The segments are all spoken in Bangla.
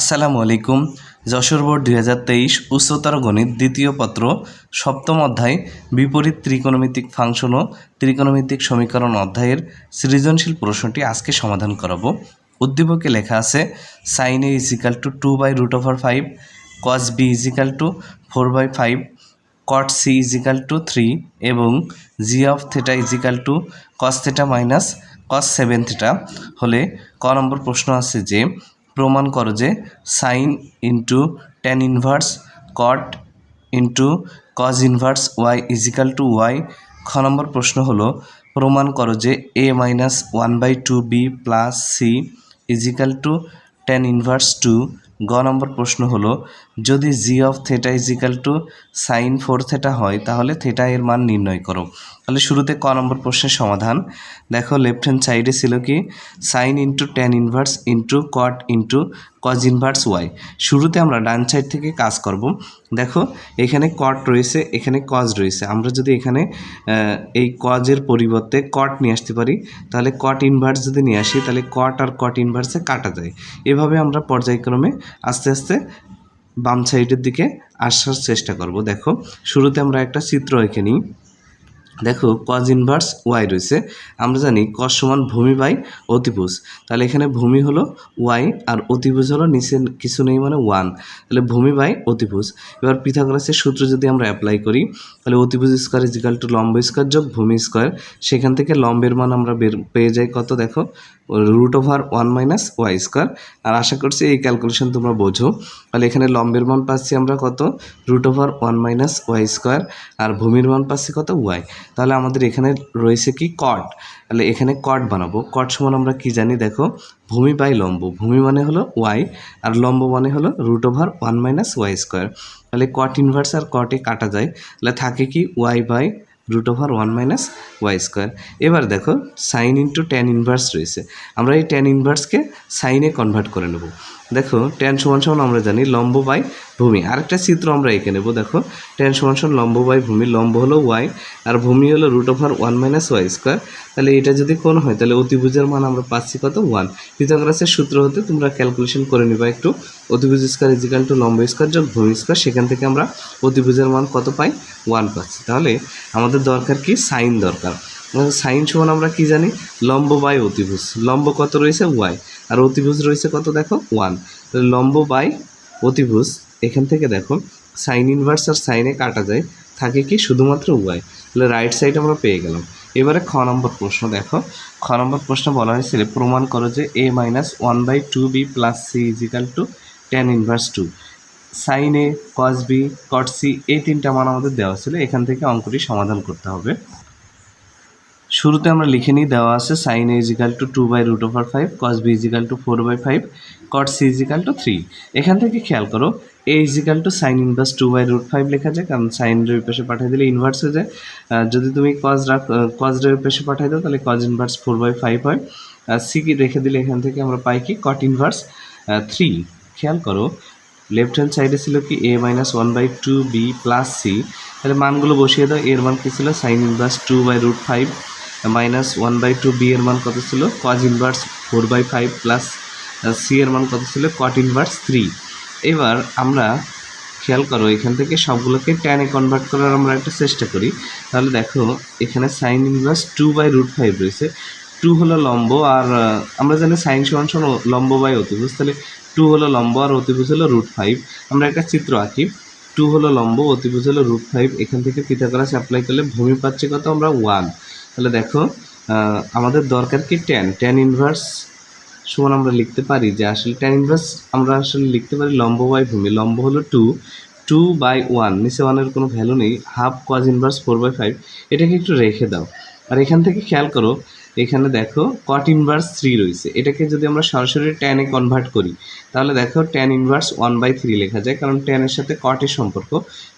আসসালামু আলাইকুম। যশোর বোর্ড দুই হাজার তেইশ উচ্চতর গণিত দ্বিতীয় পত্র, সপ্তম অধ্যায়, বিপরীত ত্রিকোণমিতিক ফাংশন ও ত্রিকোণমিতিক সমীকরণ অধ্যায়ের সৃজনশীল প্রশ্নটি আজকে সমাধান করাবো। উদ্দীপকে লেখা আছে sine A is equal to two by root over five cos B is equal to four by five cot C is equal to three এবং G of theta is equal to cos theta minus cos seven theta হলে ক নম্বর প্রশ্ন আছে যে প্রমাণ করো যে sine into tan inverse cot into cos inverse Y is equal to Y খ নম্বর প্রশ্ন হলো, প্রমাণ করো যে A minus one by two B plus C is equal to tan inverse two গ নম্বর প্রশ্ন হলো যদি G of theta is equal to sine four theta হয়, তাহলে থেটা এর মান নির্ণয় করো। তাহলে শুরুতে ক নম্বর প্রশ্নের সমাধান। দেখো লেফট হ্যান্ড সাইডে ছিল কি? Sine into tan inverse into cot into cos inverse Y শুরুতে আমরা ডান সাইড থেকে কাজ করব। দেখো, এখানে কট রয়েছে, এখানে কজ রয়েছে। আমরা যদি এখানে এই কজের পরিবর্তে কট নিয়ে আসতে পারি, তাহলে কট ইনভার্স যদি নিয়ে আসি, তাহলে কট আর কট ইনভার্সে কাটা যায়। এভাবে আমরা পর্যায়ক্রমে আস্তে আস্তে বাম সাইডের দিকে আসার চেষ্টা করব। দেখো, শুরুতে আমরা একটা চিত্র এঁকে নিই। দেখো কজ ইনভার্স ওয়াই রয়েছে। আমরা জানি কজ সমান ভূমি বাই অতিভুজ। তাহলে এখানে ভূমি হলো ওয়াই আর অতিভুজ হলো নিচে কিছু নেই মানে ওয়ান তাহলে ভূমি বাই অতিভুজ। এবার পিথাগোরাসের সূত্র যদি আমরা অ্যাপ্লাই করি, তাহলে অতিভুজ স্কোয়ার ইজিক্যাল টু লম্ব স্কোয়ার যোগ ভূমি স্কোয়ার সেখান থেকে লম্বের মান আমরা বের পেয়ে যাই কত? দেখো root over one minus Y square আর আশা করছি এই ক্যালকুলেশন তোমরা বোঝো। তাহলে এখানে লম্বের মান পাচ্ছি আমরা কত? Root over one minus Y square আর ভূমির মান পাচ্ছি কত? ওয়াই তাহলে আমাদের এখানে রয়েছে কি? কট তাহলে এখানে কট বানাবো। কট সমান আমরা কি জানি? দেখো, ভূমি বাই লম্ব। ভূমি মানে হলো ওয়াই আর লম্ব মানে হলো root over one minus Y square তাহলে কট ইনভার্স আর কটে কাটা যায়। তাহলে থাকে কি? Y by root over one minus Y square এবার দেখো সাইন ইন্টু টেন ইনভার্স রয়েছে। আমরা এই টেন ইনভার্সকে সাইনে কনভার্ট করে নেব। দেখো টেন সমান সমান আমরা জানি লম্ব বাই ভূমি। আরেকটা চিত্র আমরা এঁকে নেব, দেখো। টেন সমান সমান লম্ব বাই ভূমি, লম্ব হলো ওয়াই আর ভূমি হলো root over one minus Y square তাহলে এটা যদি কোন হয়, তাহলে অতিভুজের মান আমরা পাচ্ছি কত? ওয়ান পিথাগোরাসের সূত্র হতে তোমরা ক্যালকুলেশন করে নিবা একটু। অতিভুজ স্কোয়ার ইজিক্যাল টু লম্ব স্কোয়ার যোগ ভূমি স্কোয়ার সেখান থেকে আমরা অতিভুজের মান কত পাই? ওয়ান পাচ্ছি। তাহলে আমাদের দরকার কি? সাইন দরকার। সাইন সমান আমরা কি জানি? লম্ব বাই অতিভুজ। লম্ব কত রয়েছে? ওয়াই। আর অতিভুজ রয়েছে কত দেখো? ওয়ান। তাহলে লম্ব বাই অতিভুজ, এখান থেকে দেখো, সাইন ইনভার্স আর সাইনে কাটা যায়, থাকে কি শুধুমাত্র ওয়াই। তাহলে রাইট সাইড আমরা পেয়ে গেলাম। এবারে খ নম্বর প্রশ্ন দেখো। খ নম্বর প্রশ্ন বলা হয়েছিল, প্রমাণ করো যে A minus one by two B plus C is equal to tan inverse two sine A cos B cot C এই তিনটা মান আমাদের দেওয়া ছিল। এখান থেকে অঙ্কটি সমাধান করতে হবে। শুরুতে আমরা লিখে নিই, দেওয়া আছে sine A is equal to two by root over five cos B is equal to four by five cot C is equal to three এখান থেকে খেয়াল করো A is equal to sine inverse two by root five লেখা যায়, কারণ সাইন এর পাশে পাঠিয়ে দিলে ইনভার্স হয়ে যায়। যদি তুমি কজ রাখ কজ এর পাশে পাঠিয়ে দাও, তাহলে cos inverse four by five হয়। আর সি কি রেখে দিলে এখান থেকে আমরা পাই কি? কট ইনভার্স থ্রি খেয়াল করো লেফট হ্যান্ড সাইডে ছিল কি? A minus one by two B plus C তাহলে মানগুলো বসিয়ে দাও, এর মান কী ছিল? Sine inverse two by root five minus one by two B এর মান কত ছিল? Cos inverse four by five plus C এর মান কত ছিল? কট ইনভার্স থ্রি এবার আমরা খেয়াল করো, এখান থেকে সবগুলোকে টেনে কনভার্ট করার আমরা একটা চেষ্টা করি। তাহলে দেখো, এখানে sine inverse two by root five রয়েছে। টু হলো লম্ব আর আমরা জানি সাইন সমান সমান লম্ব বাই অতিভুজ। তাহলে টু হলো লম্ব আর অতিভুজ হলো রুট ফাইভ আমরা একটা চিত্র আঁকি। টু হলো লম্ব, অতিভুজ হলো রুট ফাইভ। এখান থেকে পিথাগোরাস অ্যাপ্লাই করলে ভূমি পাচ্ছি কত আমরা ওয়ান তাহলে দেখো আমাদের দরকার কি টেন টেন ইনভার্স সমান আমরা লিখতে পারি যে আসলে টেন ইনভার্স আমরা আসলে লিখতে পারি লম্ব বাই ভূমি। লম্ব হলো টু টু বাই ওয়ান নিচে ওয়ানের কোনো ভ্যালু নেই। Half cos inverse four by five এটাকে একটু রেখে দাও। আর এখান থেকে খেয়াল করো এখানে দেখো কট ইনভার্স থ্রি রয়েছে। এটাকে যদি আমরা সরাসরি টেনে কনভার্ট করি, তাহলে দেখো tan inverse one by three লেখা যায়, কারণ টেনের সাথে কটের সম্পর্ক।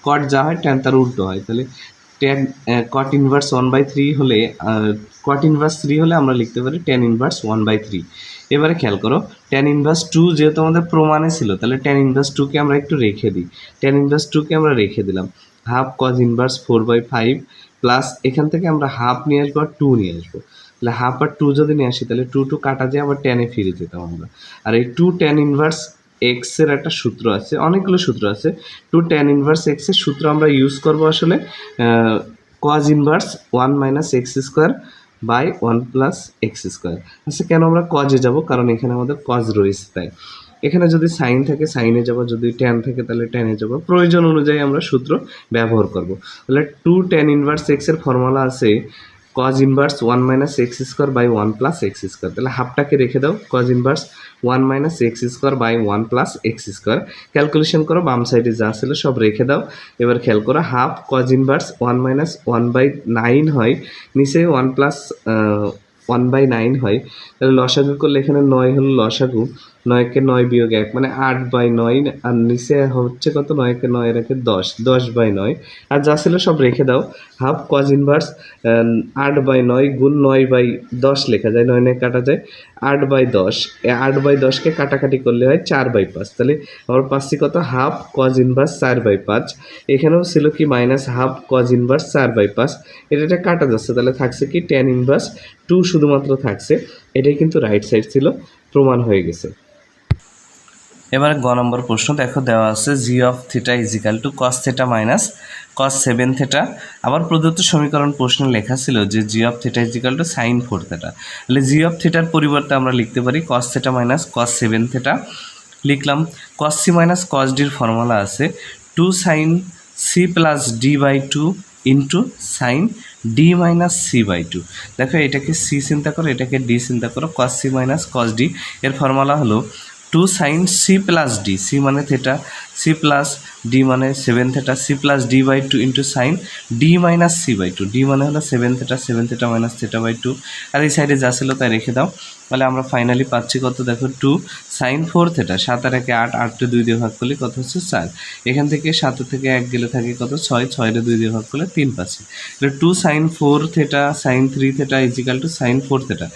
কট যা হয় টেন তার উল্টো হয়। তাহলে tan cot inverse one by three হলে কট ইনভার্স থ্রি হলে আমরা লিখতে পারি tan inverse one by three এবারে খেয়াল করো টেন ইনভার্স টু যেহেতু আমাদের প্রমাণে ছিল, তাহলে টেন ইনভার্স টুকে আমরা একটু রেখে দিই। টেন ইনভার্স টুকে আমরা রেখে দিলাম। Half cos inverse four by five plus এখান থেকে আমরা হাফ নিয়ে আসব আর টু নিয়ে আসব। তাহলে হাফ আর টু যদি নিয়ে আসি, তাহলে টু টু কাটা যায় আবার টেনে ফিরে যেতাম আমরা। আর এই টু টেন ইনভার্স এক্সের একটা সূত্র আছে, অনেকগুলো সূত্র আছে। টু ট্যান ইনভার্স এক্সের সূত্র আমরা ইউজ করব আসলে cos inverse one minus X square by one plus X square আচ্ছা কেন আমরা কজে যাব? কারণ এখানে আমাদের কজ রয়েছে তাই। এখানে যদি সাইন থাকে সাইনে যাব। যদি ট্যান থাকে, তাহলে ট্যানে যাব। প্রয়োজন অনুযায়ী আমরা সূত্র ব্যবহার করব। তাহলে টু ট্যান ইনভার্স এক্সের ফর্মুলা আছে cos inverse one minus X square by one plus X square তাহলে হাফটাকে রেখে দাও cos inverse one minus X square by one plus X square calculation করো, বাম সাইডে যা ছিল সব রেখে দাও। এবার খেয়াল করো half cos inverse one minus one by nine হয়, নিচে one plus one by nine হয়। তাহলে লসাগু করলে এখানে নয় হলো লসাগু। নয়কে নয় বিয়োগ এক মানে আট বাই নয়, আর নিচে হচ্ছে কত? নয়কে নয় রেখে দশ দশ বাই নয়। আর যা ছিল সব রেখে দাও। হাফ কজ ইনভার্স আট বাই নয় গুণ নয় বাই দশ লেখা যায়, নয় নয় কাটা যায়। আট বাই দশ আট বাই দশকে কাটাকাটি করলে হয় চার বাই পাঁচ। তাহলে আমার পাচ্ছি কত? হাফ কজ ইনভার্স চার বাই পাঁচ। এখানেও ছিল কি? মাইনাস হাফ কজ ইনভার্স চার বাই পাঁচ। এটা কাটা যাচ্ছে, তাহলে থাকছে কি? টেন ইনভার্স টু শুধুমাত্র থাকছে। এটাই কিন্তু রাইট সাইড ছিল, প্রমাণ হয়ে গেছে। এবার গ নম্বর প্রশ্ন, দেখো দেওয়া আছে G of theta is equal to cos theta minus cos seven theta আবার প্রদত্ত সমীকরণ প্রশ্নে লেখা ছিল যে G of theta is equal to sine four theta তাহলে জি অফ থিটার পরিবর্তে আমরা লিখতে পারি cos theta minus cos seven theta লিখলাম কস সি মাইনাস কস ডির ফর্মুলা আছে two sine C plus D by two into sine D minus C by two দেখো এটাকে সি চিন্তা করো, এটাকে ডি চিন্তা করো cos C minus cos D এর ফর্মুলা হলো two sine C plus D, C মানে থেটা সি প্লাস ডি মানে seven theta C plus D by two into sine, D minus C by two, D মানে হলো seven theta seven theta minus theta by two. আর এই সাইডে যা ছিল তাই রেখে দাও, তাহলে আমরা ফাইনালি পাচ্ছি কত? দেখো টু সাইন ফোর থেটা সাত আর একে আট আটটে দুই দিয়ে ভাগ করলে কত হচ্ছে চার। এখান থেকে সাতের থেকে এক গেলে থাকে কত? ছয় ছয়টা দুই দিয়ে ভাগ করলে তিন পাচ্ছি। তাহলে two sine four theta sine three theta is equal to sine four theta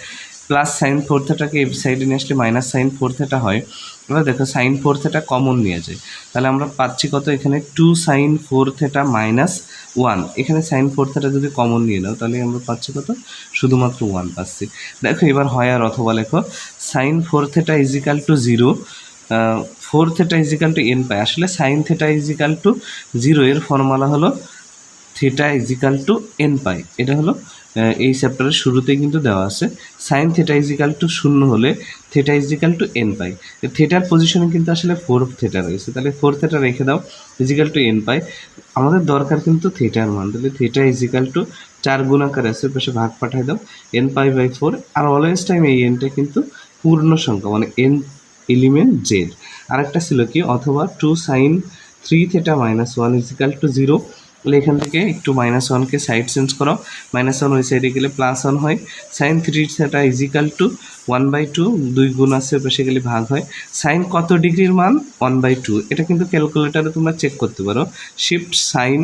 plus sine four থেটাকে এই সাইডে নিয়ে আসলে মাইনাস সাইন ফোর থেটা হয়, এবার দেখো সাইন ফোর থেটা কমন নিয়ে যায়। তাহলে আমরা পাচ্ছি কত? এখানে two sine four theta minus one এখানে সাইন ফোর থেটা যদি কমন নিয়ে নাও, তাহলে আমরা পাচ্ছি কত? শুধুমাত্র ওয়ান পাচ্ছি। দেখো এবার হয় আর অথবা লেখো sine four theta is equal to zero four theta is equal to N pi. আসলে sine theta is equal to zero এর ফর্মুলা হলো theta is equal to N pi. এটা হলো এই চ্যাপ্টারের শুরুতেই কিন্তু দেওয়া আছে সাইন থিটা ইজিক্যাল টু শূন্য হলে theta is equal to N pi. থিটার পজিশনে কিন্তু আসলে ফোর থিটা রয়েছে। তাহলে ফোর থিটা রেখে দাও ইজিক্যাল টু এন পাই। আমাদের দরকার কিন্তু থিটার মান। তাহলে থিটা ইজিক্যাল টু চার গুণাকার আছে পাশে ভাগ পাঠাই দাও এন পাই বাই ফোর আর অলওয়েজ টাইম এই এনটা কিন্তু পূর্ণ সংখ্যা মানে এন এলিমেন্ট জেড আরেকটা ছিল কি? অথবা two sine three theta minus one is equal to zero তাহলে এখান থেকে একটু মাইনাস ওয়ানকে সাইড চেঞ্জ করো। মাইনাস ওয়ান ওই সাইডে গেলে প্লাস ওয়ান হয়। Sine three theta is equal to one by two দুই গুণ আছে পাশে গেলে ভাগ হয়। সাইন কত ডিগ্রির মান? ওয়ান বাই টু এটা কিন্তু ক্যালকুলেটারে তোমরা চেক করতে পারো। শিফট সাইন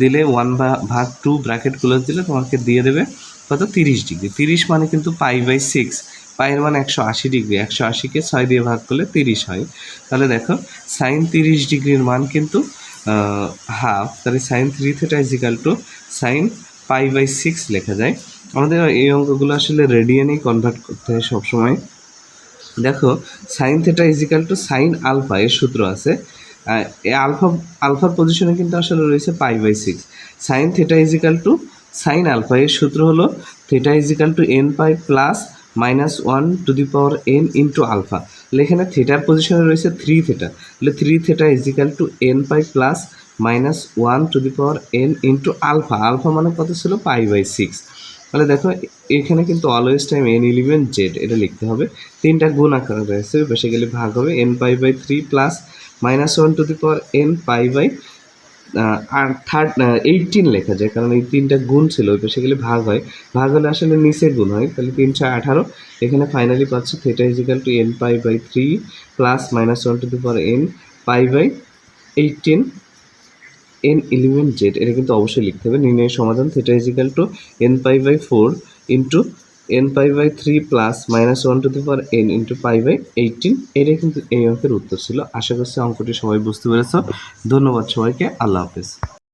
দিলে ওয়ান বা ভাগ টু ব্র্যাকেট দিলে তোমাকে দিয়ে দেবে কত? তিরিশ ডিগ্রি। তিরিশ মানে কিন্তু পাই বাই সিক্স পায়ের মান একশো আশি ডিগ্রি। একশো আশিকে ছয় দিয়ে ভাগ করলে তিরিশ হয়। তাহলে দেখো সাইন তিরিশ ডিগ্রির মান কিন্তু হাফ তাহলে sine three theta is equal to sine pi by six লেখা যায়। আমাদের এই অঙ্কগুলো আসলে রেডিয়ানেই কনভার্ট করতে হয় সবসময়। দেখো sine theta is equal to sine alpha এর সূত্র আছে। এই আলফা আলফার পজিশনে কিন্তু আসলে রয়েছে pi by six sine theta is equal to sine alpha এর সূত্র হলো theta is equal to N pi plus minus one to the power N into alpha এখানে থেটার পজিশনে রয়েছে থ্রি থেটা তাহলে three theta is equal to N pi plus minus one to the power N into alpha alpha মানে কত ছিল? পাই বাই সিক্স তাহলে দেখো, এখানে কিন্তু always time N eleven Z এটা লিখতে হবে। তিনটা গুণ আকারে রয়েছে বেসে গেলে ভাগ হবে। N pi by three plus minus one to the power N pi by R third eighteen লেখা যায়, কারণ এই তিনটা গুণ ছিল, ওই পাশে গেলে ভাগ হয়। ভাগ হলে আসলে নিচে গুণ হয়, তাহলে তিন ছয় আঠারো। এখানে ফাইনালি পাচ্ছি theta is equal to N pi by three plus minus one to the power N pi by eighteen N eleven Z এটা কিন্তু অবশ্যই লিখতে হবে। নির্ণয়ের সমাধান theta is equal to N pi by four into N pi by three plus minus one to the power N into pi by eighteen এটাই কিন্তু এই অঙ্কের উত্তর ছিল। আশা করছি অঙ্কটি সবাই বুঝতে পেরেছ। ধন্যবাদ সবাইকে। আল্লাহ হাফেজ।